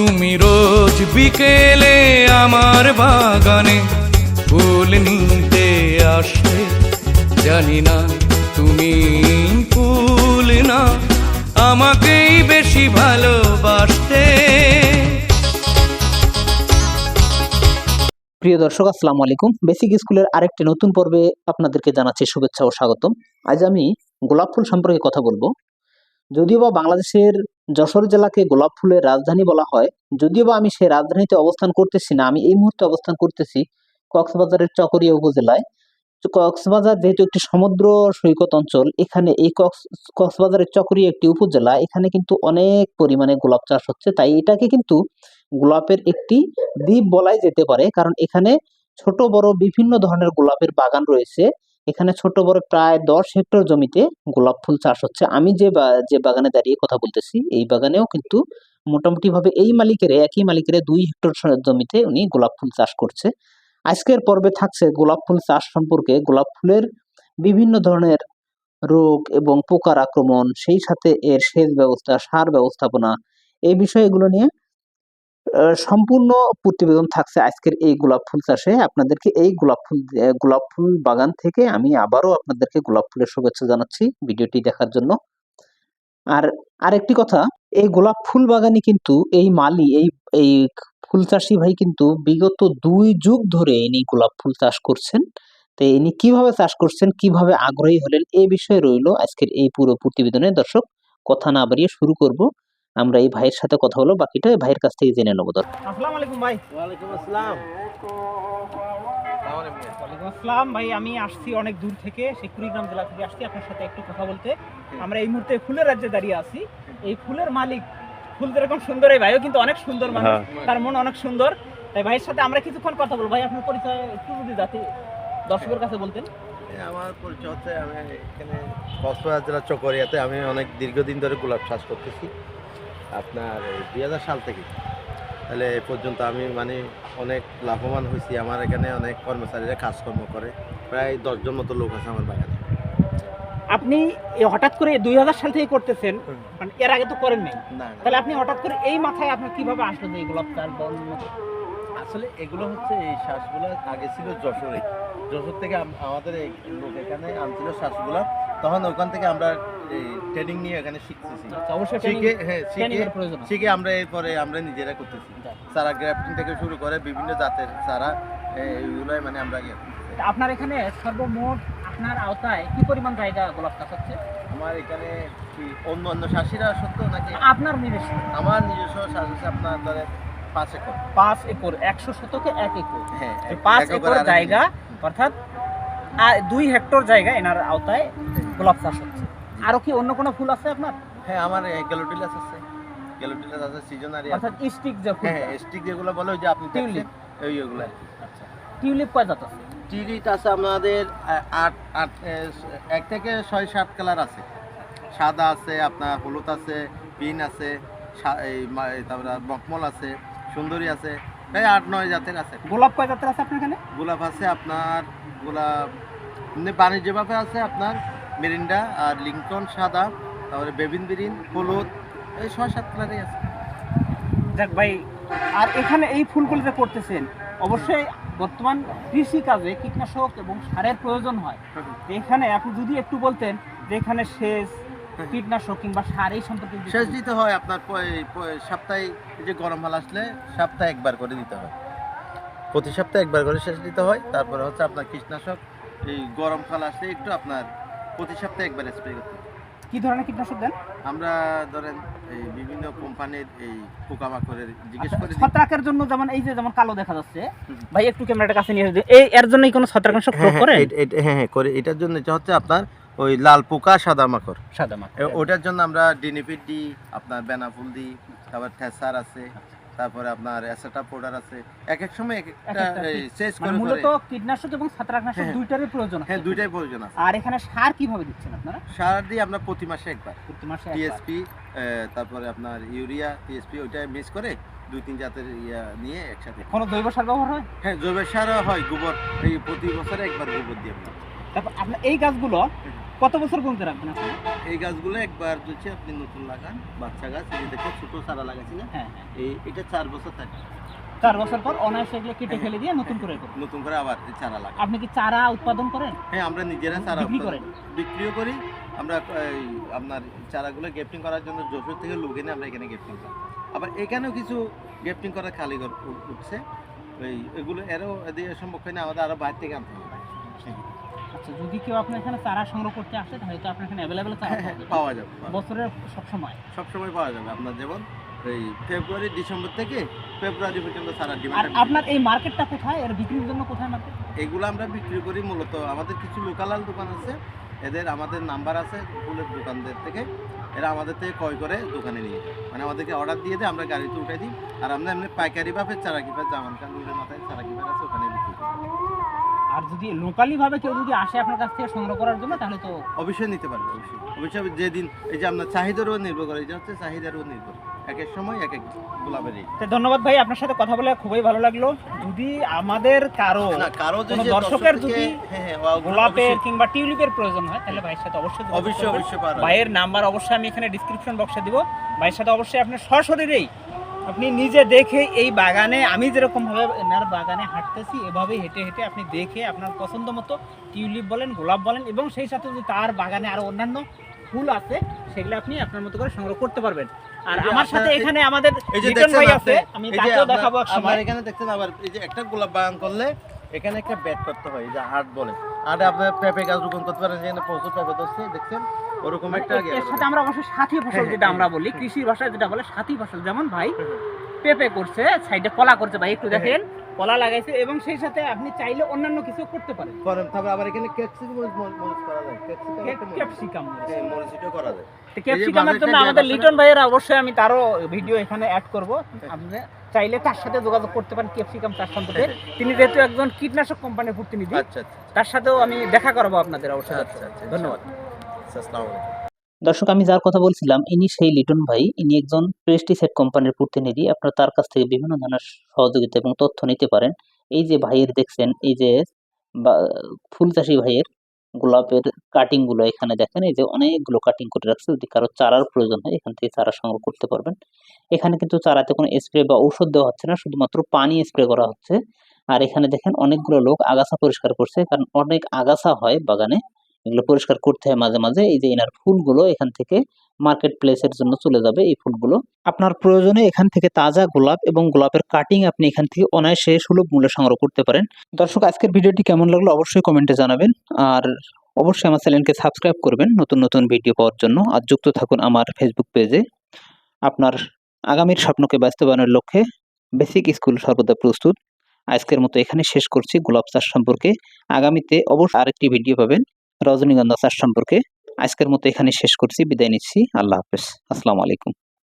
তুমি রোজ বিকেলে আমার বাগানে ফুল নিতে আসলে জানি না তুমি ফুল না, আমাকেই বেশি ভালোবাসতে। প্রিয় দর্শক, আসসালামু আলাইকুম। বেসিক স্কুলের আরেকটি নতুন পর্বে আপনাদেরকে জানাচ্ছি শুভেচ্ছা ও স্বাগতম। আজ আমি গোলাপ ফুল সম্পর্কে কথা বলব। যদিও বা বাংলাদেশের যশোর জেলাকে গোলাপ ফুলের রাজধানী বলা হয়। যদিও বা আমি সেই রাজধানীতে অবস্থান করতেছি না, আমি এই মুহূর্তে অবস্থান করতেছি কক্সবাজারের চকরিয়া উপজেলায়। তো কক্সবাজার যেহেতু একটি সমুদ্র সৈকত অঞ্চল, এখানে এই কক্স, কক্সবাজারের চকরিয়া একটি উপজেলা, এখানে কিন্তু অনেক পরিমাণে গোলাপ চাষ হচ্ছে। তাই এটাকে কিন্তু গোলাপের একটি দ্বীপ বলাই যেতে পারে, কারণ এখানে ছোট, বড় বিভিন্ন ধরনের গোলাপের বাগান রয়েছে। এখানে ছোট বড় প্রায় দশ হেক্টর জমিতে গোলাপ ফুল চাষ হচ্ছে। আমি যে যে বাগানে দাঁড়িয়ে কথা বলতেছি, এই বাগানেও কিন্তু মোটামুটি ভাবে এই মালিকের, একই মালিকের দুই হেক্টর জমিতে উনি গোলাপ ফুল চাষ করছে। আজকের পর্বে থাকছে গোলাপ ফুল চাষ সম্পর্কে। গোলাপ ফুলের বিভিন্ন ধরনের রোগ এবং পোকার আক্রমণ, সেই সাথে এর সেচ ব্যবস্থা, সার ব্যবস্থাপনা, এই বিষয়গুলো নিয়ে সম্পূর্ণ প্রতিবেদন থাকছে আজকের এই গোলাপ ফুল চাষে। আপনাদেরকে এই গোলাপ ফুল গোলাপ ফুল বাগান থেকে আমি আবারও আপনাদেরকে গোলাপ ফুলের শুভেচ্ছা জানাচ্ছি ভিডিওটি দেখার জন্য। আর আরেকটি কথা, এই গোলাপ ফুল বাগানে কিন্তু এই মালি, এই এই ফুল চাষি ভাই কিন্তু বিগত দুই যুগ ধরে ইনি গোলাপ ফুল চাষ করছেন। তো ইনি কীভাবে চাষ করছেন, কীভাবে আগ্রহী হলেন এই বিষয়ে রইল আজকের এই পুরো প্রতিবেদনে। দর্শক, কথা না বাড়িয়ে শুরু করব। আমরা এই ভাইয়ের সাথে কথা হলো বাকিটা ভাইয়ের কাছ থেকে জেনে নেব। আসসালামু আলাইকুম ভাই। ওয়ালাইকুম আসসালাম। আসসালাম ভাই আমি আসছি অনেক দূর থেকে সেই কুড়িগ্রাম জেলা থেকে আসছি আপনার সাথে একটু কথা বলতে। আমরা এই মুহূর্তে ফুলের রাজ্যে দাঁড়িয়ে আছি। এই ফুলের মালিক ফুল যেরকম সুন্দর এই ভাইও কিন্তু অনেক সুন্দর মানুষ। তার মন অনেক সুন্দর। তাই ভাইয়ের সাথে আমরা কিছুক্ষণ কথা বলব। ভাই আপনার পরিচয় একটু যদি যাতে দর্শকের কাছে বলতেন। আমার পরিচয় হচ্ছে আমি এখানে কক্সবাজার জেলার চকরিয়াতে আমি অনেক দীর্ঘদিন ধরে গোলাপ চাষ করতেছি। আপনার দুই হাজার সাল থেকে। তাহলে এ পর্যন্ত আমি মানে অনেক লাভবান হয়েছি। আমার এখানে অনেক কর্মচারীরা কাজকর্ম করে। প্রায় দশজন মতো লোক আছে আমার বাগানে। আপনি হঠাৎ করে দুই হাজার সাল থেকে করতেছেন মানে এর আগে তো করেন নাই। না তাহলে আপনি হঠাৎ করে এই মাথায় আপনার কীভাবে আসলো যে এই গোলাপ চাষ আসলে এগুলো হচ্ছে এই শ্বাসগুলো আগে ছিল যশোরে। যশোর থেকে আমাদের লোক এখানে আনছিল শ্বাসগুলো। তখন ওখান থেকে আমরা ট্রেনিং নিয়ে এখানে শিখতেছি আচ্ছা, অবশ্যই শিখে হ্যাঁ শিখে আছে। আমরা এরপরে আমরা নিজেরা করতেছি। যাক। চারা গ্রাফটিং থেকে শুরু করে বিভিন্ন জাতের চারা এইগুলোই মানে আমরা ইয়ে আপনার এখানে সর্বমোট আপনার আওতায় কি পরিমাণ জায়গা গোলাপ চাষ হচ্ছে? আমার এখানে কি অন্য অন্য চাষিরা সত্য নাকি? আপনার নিজস্ব? আমার নিজস্ব চাষ হচ্ছে আপনার ধরে পাঁচ একর। পাঁচ একর একশো শতকে এক একর। হ্যাঁ পাঁচ এক একর জায়গা অর্থাৎ দুই হেক্টর জায়গা এনার আওতায়। গোলাপ চাষ হচ্ছে। আরও কি অন্য কোনো ফুল আছে আপনার? হ্যাঁ আমার গ্যালোটিলাস আছে। গ্যালোটিলাস আছে সিজনারি অর্থাৎ স্টিক যে ফুল। হ্যাঁ স্টিক যেগুলো বলে ওই যে আপনি টিউলিপ। ওই ওগুলো। টিউলিপ কয় জাত আছে? টিউলিপ আছে আমাদের আট আট এক থেকে ছয় সাত কালার আছে। সাদা আছে আপনার হলুদ আছে পিন আছে এই তারপরে মখমল আছে সুন্দরী আছে প্রায় আট নয় জাতের আছে। গোলাপ কয় জাতের আছে আপনার এখানে? গোলাপ আছে আপনার গোলাপ এমনি বাণিজ্যভাবে আছে আপনার মেরিন্ডা আর লিঙ্কন সাদা তারপরে বেবিন বিরিন হলুদ এই ছয় সাত কালারই আছে। যাক ভাই আর এখানে এই ফুলগুলো যে করতেছেন অবশ্যই বর্তমান কৃষি কাজে কীটনাশক এবং সারের প্রয়োজন হয়। এখানে আপনি যদি একটু বলতেন যে এখানে সেচ কীটনাশক কিংবা সার এই সম্পর্কে শেষ দিতে হয় আপনার সপ্তাহে যে গরম হাল আসলে সপ্তাহে একবার করে দিতে হয়। প্রতি সপ্তাহে একবার করে শেষ দিতে হয় তারপরে হচ্ছে আপনার কীটনাশক এই গরম কাল আসলে একটু আপনার প্রতি সপ্তাহে একবার স্প্রে করতে কি ধরনের কীটনাশক দেন? আমরা ধরেন এই বিভিন্ন কোম্পানির এই পোকামাকড়ের জিজ্ঞেস আচ্ছা, করে ছত্রাকের জন্য যেমন এই যে যেমন কালো দেখা যাচ্ছে ভাই একটু ক্যামেরাটা কাছে নিয়ে এসে এই এর জন্যই কোনো ছত্রাকনাশক প্রয়োগ হ্যাঁ, করেন? হ্যাঁ, এট- এট- হ্যাঁ হ্যাঁ করে এটার জন্য এটা হচ্ছে আপনার ওই লাল পোকা সাদা মাকড়। সাদা এ- ওটার জন্য আমরা ডিনিফিট দিই আপনার বেনাফুল দিই তারপর থেসার আছে। তারপরে আপনার অ্যাসেটা পাউডার আছে। এক এক সময় এক একটা এই, মানে করে মূলত কীটনাশক এবং ছত্রাকনাশক হ্যাঁ। দুইটারই প্রয়োজন হ্যাঁ দুইটাই প্রয়োজন আছে। আর এখানে সার কীভাবে দিচ্ছেন আপনারা? সার দিই আমরা প্রতি মাসে একবার। প্রতি মাসে একবার। টিএসপি তারপরে আপনার ইউরিয়া টিএসপি ওইটা মিক্স করে দুই তিন জাতের ইয়া নিয়ে একসাথে। কোনো জৈব সার ব্যবহার হয়? হ্যাঁ জৈব সারও হয় গোবর। এই প্রতি বছরে একবার গোবর দিয়ে তারপর আপনার এই গাছগুলো কত বছর পর্যন্ত রাখবেন আপনি? এই গাছগুলো একবার যদি আপনি নতুন লাগান বাচ্চা গাছ এই দেখো ছোট চারা লাগাচ্ছি না? হ্যাঁ হ্যাঁ। এই এটা চার বছর থাকে। চার বছর পর অনায়াসে এগুলো কেটে ফেলে দিয়ে নতুন করে নতুন করে আবার চারা লাগান আপনি কি চারা উৎপাদন করেন? হ্যাঁ আমরা নিজেরা চারা বিক্রি করেন? বিক্রিও করি। আমরা এই আপনার চারাগুলো গেফটিং করার জন্য যশোর থেকে লোক এনে আমরা এখানে গেফটিং করি। আবার এখানেও কিছু গেফটিং করার খালি উঠছে। ওই এগুলো এরও এদিকে সম্ভব হয় না আমাদের আরও বাইরে থেকে আনতে হবে। আচ্ছা যদি কেউ আপনার এখানে চারা সংগ্রহ করতে আসে তাহলে তো আপনার এখানে অ্যাভেলেবেল চারা হ্যাঁ, পাওয়া যাবে। বছরের সব সময়। সবসময় পাওয়া যাবে আপনার যেমন এই ফেব্রুয়ারি ডিসেম্বর থেকে ফেব্রুয়ারি পর্যন্ত সারা আর ডিমান্ড আপনার এই মার্কেটটা কোথায়? এর বিক্রির জন্য কোথায় মার্কেট এগুলো আমরা বিক্রি করি মূলত আমাদের কিছু লোকাল দোকান আছে এদের আমাদের নাম্বার আছে ফুলের দোকানদের থেকে এরা আমাদের থেকে ক্রয় করে দোকানে নিয়ে মানে আমাদেরকে অর্ডার দিয়ে দেয় আমরা গাড়িতে উঠে দিই আর আমরা এমনি পাইকারি ভাবে চারা কিপার জামান খান রোডের মাথায় চারা কিপার আছে ওখানে বিক্রি করি আর যদি লোকালি ভাবে কেউ যদি আসে আপনার কাছ থেকে সংগ্রহ করার জন্য তাহলে তো অবশ্যই নিতে পারবে অবশ্যই। অবশ্যই যেদিন এই যে আপনার চাহিদার উপর নির্ভর করে এটা হচ্ছে চাহিদার উপর নির্ভর। এক এক সময় এক এক গোলাপের তো ধন্যবাদ ভাই আপনার সাথে কথা বলে খুবই ভালো লাগল। যদি আমাদের কারও না কারও যদি দর্শকের যদি হ্যাঁ হ্যাঁ গোলাপের কিংবা টিউলিপের প্রয়োজন হয় তাহলে ভাইয়ের সাথে অবশ্যই অবশ্যই অবশ্যই পারবে ভাইয়ের নাম্বার অবশ্যই আমি এখানে ডিসক্রিপশন বক্সে দিব। ভাইয়ের সাথে অবশ্যই আপনি সশরীরেই আপনি নিজে দেখে এই বাগানে আমি যেরকম ভাবে এনার বাগানে হাঁটতেছি এভাবে হেঁটে হেঁটে আপনি দেখে আপনার পছন্দ মতো টিউলিপ বলেন গোলাপ বলেন এবং সেই সাথে যদি তার বাগানে আরও অন্যান্য ফুল আছে সেগুলো আপনি আপনার মতো করে সংগ্রহ করতে পারবেন। আর আমার সাথে এখানে আমাদের এই যে ভাই আছে আমি তাকেও দেখাবো আমার এখানে দেখছেন আবার এই যে একটা গোলাপ বাগান করলে এখানে একটা ব্যাট করতে হয় এই যে হাট বলে। আর আপনার পেঁপে গাছ রোপণ করতে পারেন যেখানে প্রচুর পেঁপে ধরছে দেখছেন? ওরকম একটা এর- সাথে আমরা অবশ্যই সাথী ফসল হ্যাঁ, যেটা হ্যাঁ, আমরা বলি কৃষি ভাষায় যেটা বলে সাথী ফসল। যেমন ভাই পেঁপে করছে সাইডে কলা করছে ভাই একটু দেখেন কলা লাগাইছে এবং সেই সাথে আপনি চাইলে অন্যান্য কিছু করতে পারেন। করেন তারপর আবার এখানে ক্যাপসিকাম মরিচ করা যায়। ক্যাপসিকাম হ্যাঁ, করা যায়। ক্যাপসিকামের জন্য আমাদের লিটন ভাইয়ের অবশ্যই আমি তারও ভিডিও এখানে অ্যাড করব। আপনি চাইলে তার সাথে যোগাযোগ করতে পারেন ক্যাপসিকাম চাষ সম্পর্কে। তিনি যেহেতু একজন কীটনাশক কোম্পানির প্রতিনিধি আচ্ছা আচ্ছা। তার সাথেও আমি দেখা করাবো আপনাদের অবশ্যই। আচ্ছা আচ্ছা। ধন্যবাদ। দর্শক, আমি যার কথা বলছিলাম, ইনি সেই লিটন ভাই। ইনি একজন পেস্টিসাইড কোম্পানির প্রতিনিধি। আপনারা তার কাছ থেকে বিভিন্ন ধরনের সহযোগিতা এবং তথ্য নিতে পারেন। এই যে ভাইয়ের দেখছেন, এই যে ফুল চাষি ভাইয়ের গোলাপের কাটিংগুলো এখানে দেখেন, এই যে অনেকগুলো কাটিং করে রাখছে। যদি কারও চারার প্রয়োজন হয়, এখান থেকে চারা সংগ্রহ করতে পারবেন। এখানে কিন্তু চারাতে কোনো স্প্রে বা ঔষধ দেওয়া হচ্ছে না, শুধুমাত্র পানি স্প্রে করা হচ্ছে। আর এখানে দেখেন, অনেকগুলো লোক আগাছা পরিষ্কার করছে। কারণ অনেক আগাছা হয় বাগানে। এগুলো পরিষ্কার করতে হয় মাঝে মাঝে। এই যে এনার ফুলগুলো এখান থেকে মার্কেট প্লেসের জন্য চলে যাবে এই ফুলগুলো। আপনার প্রয়োজনে এখান থেকে তাজা গোলাপ এবং গোলাপের কাটিং আপনি এখান থেকে অনায়াসে সুলভ মূল্যে সংগ্রহ করতে পারেন। দর্শক, আজকের ভিডিওটি কেমন লাগল অবশ্যই কমেন্টে জানাবেন। আর অবশ্যই আমার চ্যানেলকে সাবস্ক্রাইব করবেন নতুন নতুন ভিডিও পাওয়ার জন্য। আর যুক্ত থাকুন আমার ফেসবুক পেজে আপনার আগামীর স্বপ্নকে বাস্তবায়নের লক্ষ্যে বেসিক স্কুল সর্বদা প্রস্তুত। আজকের মতো এখানে শেষ করছি গোলাপ চাষ সম্পর্কে। আগামীতে অবশ্যই আরেকটি ভিডিও পাবেন। রজনীগন্ধা চাষ সম্পর্কে আজকের মতো এখানে শেষ করছি। বিদায় নিচ্ছি। আল্লাহ হাফেজ। আসসালামু আলাইকুম।